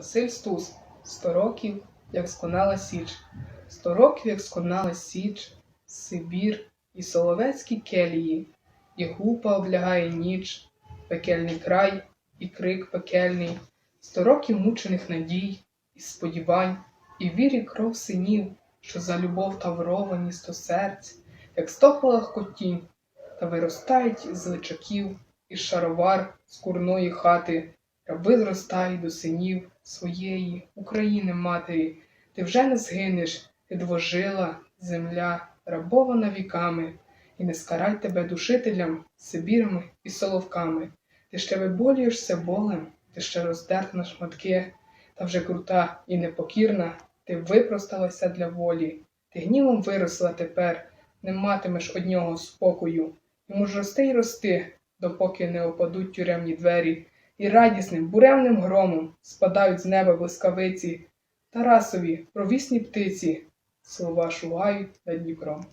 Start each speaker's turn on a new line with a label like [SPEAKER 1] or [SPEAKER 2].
[SPEAKER 1] Василь Стус Сто років, як сконала Січ, Сто років, як сконала Січ, Сибір і соловецькі келії, і гупа облягає ніч, пекельний край і крик пекельний, сто років мучених надій, і сподівань, і вірі кров синів, що за любов тавровані сто серць, як стохлих котінь, та виростають з личаків, і шаровар з курної хати, раби зростають до синів своєї України матері. Ти вже не згинеш, ти двожила земля, рабована віками, і не скарай тебе душителям, сибірами і соловками. Ти ще виболюєшся болем, ти ще роздерта на шматки, та вже крута і непокірна, ти випросталася для волі, ти гнівом виросла тепер, не матимеш од нього спокою. Йому ж рости й рости, допоки не опадуть тюремні двері, і радісним, буремним громом спадають з неба блискавиці, Тарасові, провісні птиці, слова шугають над Дніпром.